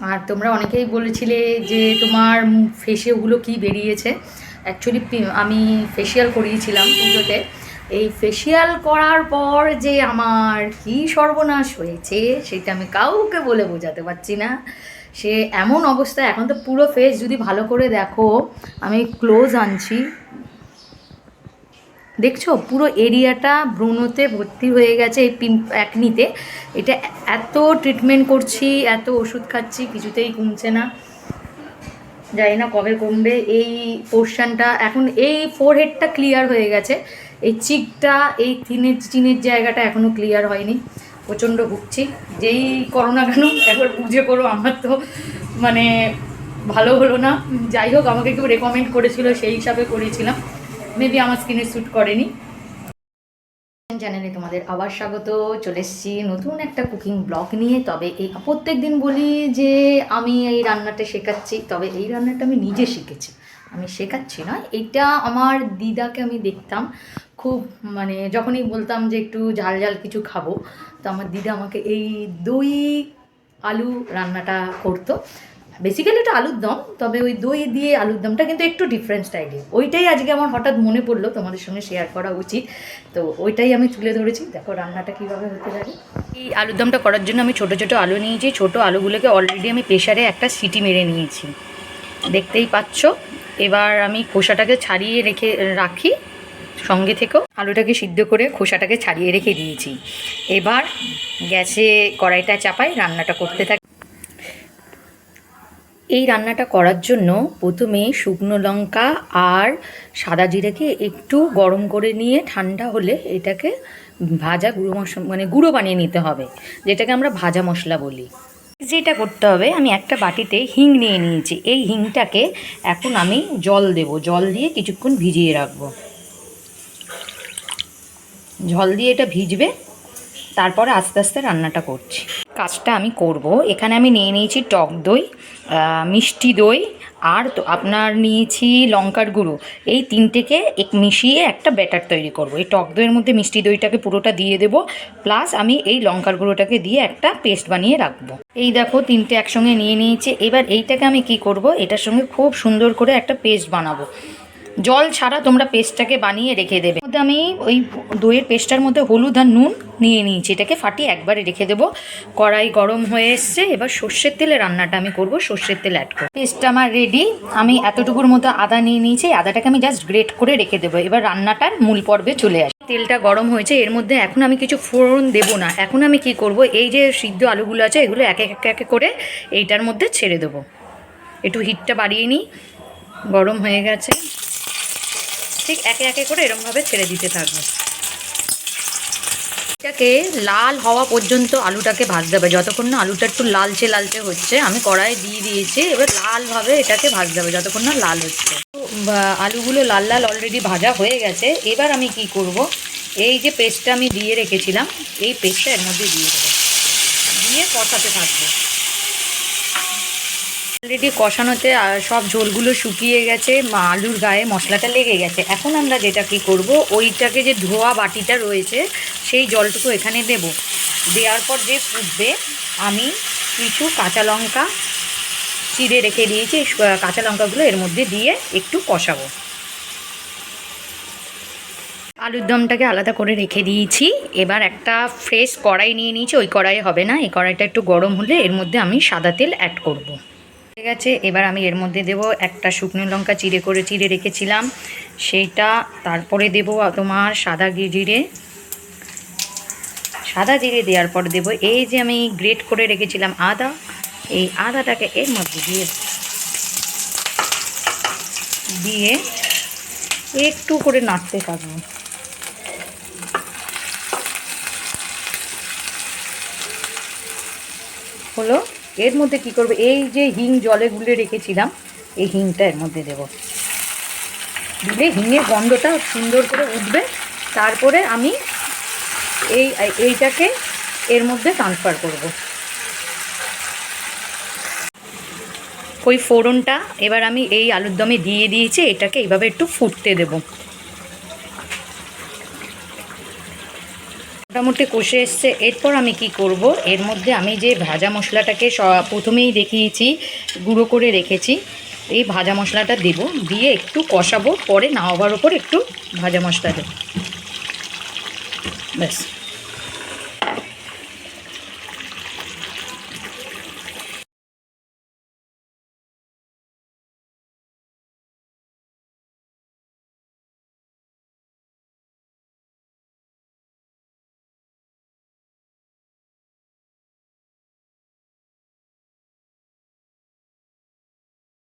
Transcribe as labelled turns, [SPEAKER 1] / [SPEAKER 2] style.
[SPEAKER 1] আর তোমরা অনেকেই বলেছিলে যে তোমার ফেসে ওগুলো কী বেরিয়েছে। অ্যাকচুয়ালি আমি ফেসিয়াল করিয়েছিলাম পুজোতে। এই ফেসিয়াল করার পর যে আমার কী সর্বনাশ হয়েছে, সেটা আমি কাউকে বলে বোঝাতে পারছি না। সে এমন অবস্থা, এখন তো পুরো ফেস যদি ভালো করে দেখো, আমি ক্লোজ আনছি। দেখছ? পুরো এরিয়াটা ব্রণতে ভর্তি হয়ে গেছে এই পিম অ্যাকনিতে এটা এত ট্রিটমেন্ট করছি, এত ওষুধ খাচ্ছি, কিছুতেই কমছে না। জানি না কবে কমবে। এই পোর্শনটা এখন এই ফোরহেডটা ক্লিয়ার হয়ে গেছে। এই চিকটা এই থিনের চিনের জায়গাটা এখনও ক্লিয়ার হয়নি। প্রচণ্ড ভুগছি। যেই করোনা কেন, একবার বুঝে করো, আমার তো মানে ভালো হলো না। যাই হোক, আমাকে কেউ রেকমেন্ড করেছিল, সেই হিসাবে করেছিলাম। মেবি আমার স্কিনে স্যুট করেনি। চ্যানেলে তোমাদের আবার স্বাগত। চলে এসেছি নতুন একটা কুকিং ব্লগ নিয়ে। তবে এই প্রত্যেক দিন বলি যে আমি এই রান্নাটা শেখাচ্ছি। তবে এই রান্নাটা আমি নিজে শিখেছি। আমি শেখাচ্ছি না। এটা আমার দিদাকে আমি দেখতাম। খুব মানে যখনই বলতাম যে একটু ঝাল ঝাল কিছু খাব, তো আমার দিদা আমাকে এই দই আলু রান্নাটা করতো। বেসিক্যালি এটা আলুর দম, তবে ওই দই দিয়ে আলুর দমটা কিন্তু একটু ডিফারেন্ট স্টাইলে ওইটাই আজকে আমার হঠাৎ মনে পড়ল, তোমাদের সঙ্গে শেয়ার করা উচিত। তো ওইটাই আমি তুলে ধরেছি। দেখো রান্নাটা কীভাবে হতে পারে। এই আলুর দমটা করার জন্য আমি ছোটো ছোটো আলু নিয়েছি। ছোটো আলুগুলোকে অলরেডি আমি প্রেশারে একটা সিটি মেরে নিয়েছি। দেখতেই পাচ্ছ? এবার আমি খোসাটাকে ছাড়িয়ে রেখে, রাখি। সঙ্গে থেকেও আলুটাকে সিদ্ধ করে খোসাটাকে ছাড়িয়ে রেখে দিয়েছি। এবার গ্যাসে কড়াইটা চাপাই রান্নাটা করতে থাকি এই রান্নাটা করার জন্য প্রথমে শুকনো লঙ্কা আর সাদা জিরেকে একটু গরম করে নিয়ে ঠান্ডা হলে এটাকে ভাজা গুঁড়ো মশলা মানে গুঁড়ো বানিয়ে নিতে হবে, যেটাকে আমরা ভাজা মশলা বলি। যেটা করতে হবে, আমি একটা বাটিতে হিং নিয়ে নিয়েছি। এই হিংটাকে এখন আমি জল দেব। জল দিয়ে কিছুক্ষণ ভিজিয়ে রাখব। জল দিয়ে এটা ভিজবে, তারপরে আস্তে আস্তে রান্নাটা করছি। কাজটা আমি করব। এখানে আমি নিয়ে নিয়েছি টক দই। মিষ্টি দই আর তো আপনার নিয়েছি লঙ্কার গুঁড়ো। এই তিনটেকে এক মিশিয়ে একটা ব্যাটার তৈরি করব। এই টক দইয়ের মধ্যে মিষ্টি দইটাকে পুরোটা দিয়ে দেব। প্লাস আমি এই লঙ্কার গুঁড়োটাকে দিয়ে একটা পেস্ট বানিয়ে রাখব। এই দেখো তিনটে একসঙ্গে নিয়ে নিয়েছে। এবার এইটাকে আমি কি করব? এটার সঙ্গে খুব সুন্দর করে একটা পেস্ট বানাবো। জল ছাড়া তোমরা পেস্টটাকে বানিয়ে রেখে দেবে। মধ্যে আমি ওই দইয়ের পেস্টটার মধ্যে হলুদ আর নুন নিয়ে নিয়েছি। এটাকে ফাটিয়ে একবারে রেখে দেবো। কড়াই গরম হয়ে এসছে। এবার সর্ষের তেলে রান্নাটা আমি করব। সর্ষের তেল অ্যাড করব। পেস্টটা আমার রেডি আমি এতটুকুর মতো আদা নিয়ে নিয়েছি। আদাটাকে আমি জাস্ট গ্রেট করে রেখে দেবো। এবার রান্নাটার মূল পর্বে চলে আসি। তেলটা গরম হয়েছে। এর মধ্যে এখন আমি কিছু ফোড়ন দেবো না। এখন আমি কি করব? এই যে সিদ্ধ আলুগুলো আছে, এগুলো এক এক এক এক করে এইটার মধ্যে ছেড়ে দেবো। একটু হিটটা বাড়িয়ে নিই। গরম হয়ে গেছে। ঠিক একে একে করে এরমভাবে ছেড়ে দিতে থাকব। এটাকে লাল হওয়া পর্যন্ত আলুটাকে ভাজতে হবে। যতক্ষণ না আলুটা একটু লালচে লালচে হচ্ছে, আমি কড়াই দিয়ে দিয়েছি, এবার লালভাবে এটাকে ভাজতে হবে যতক্ষণ না লাল হচ্ছে। আলুগুলো লাল লাল অলরেডি ভাজা হয়ে গেছে। এবার আমি কি করব? এই যে পেস্টটা আমি দিয়ে রেখেছিলাম, এই পেস্টটা এর মধ্যে দিয়ে দেবো। দিয়ে কষাতে থাকব। অলরেডি কষানোতে সব ঝোলগুলো শুকিয়ে গেছে আলুর গায়ে মশলাটা লেগে গেছে। এখন আমরা যেটা কি করব, ওইটাকে যে ধোয়া বাটিটা রয়েছে, সেই জলটুকু এখানে দেব। দেওয়ার পর যে ফুটবে, আমি কিছু কাঁচা লঙ্কা চিড়ে রেখে দিয়েছি কাঁচা লঙ্কাগুলো এর মধ্যে দিয়ে একটু কষাবো। আলুর দমটাকে আলাদা করে রেখে দিয়েছি। এবার একটা ফ্রেশ কড়াই নিয়ে নিয়েছি, ওই কড়াই হবে না, এই কড়াইটা একটু গরম হলে এর মধ্যে আমি সাদা তেল অ্যাড করব। ঠিক আছে এবার আমি এর মধ্যে দেব একটা শুকনো লঙ্কা চিড়ে করে চিড়ে রেখেছিলাম। সেইটা তারপরে দেব তোমার সাদা জিরে। সাদা জিরে দেওয়ার পর দেব এই যে আমি গ্রেট করে রেখেছিলাম আদা, এই আদাটাকে এর মধ্যে দিয়ে দিয়ে একটু করে নাড়তে থাকব। হলো? এর মধ্যে কি করবে? এই যে হিং জলে গুলে রেখেছিলাম, এই হিংটা এর মধ্যে দেব। দিলে হিঙের গন্ধটা সুন্দর করে উঠবে। তারপরে আমি এই, এইটাকে এর মধ্যে ট্রান্সফার করব। ওই ফোড়নটা এবার আমি এই আলুর দমে দিয়ে দিয়েছি, এটাকে এইভাবে একটু ফুটতে দেব। মোটামুটি কষে এসছে। এরপর আমি কি করব? এর মধ্যে আমি যে ভাজা মশলাটাকে প্রথমেই দেখিয়েছি, গুঁড়ো করে রেখেছি, এই ভাজা মশলাটা দেব। দিয়ে একটু কষাবো, পরে নাওয়ার ওপর একটু ভাজা মশলা দেব। ব্যাস।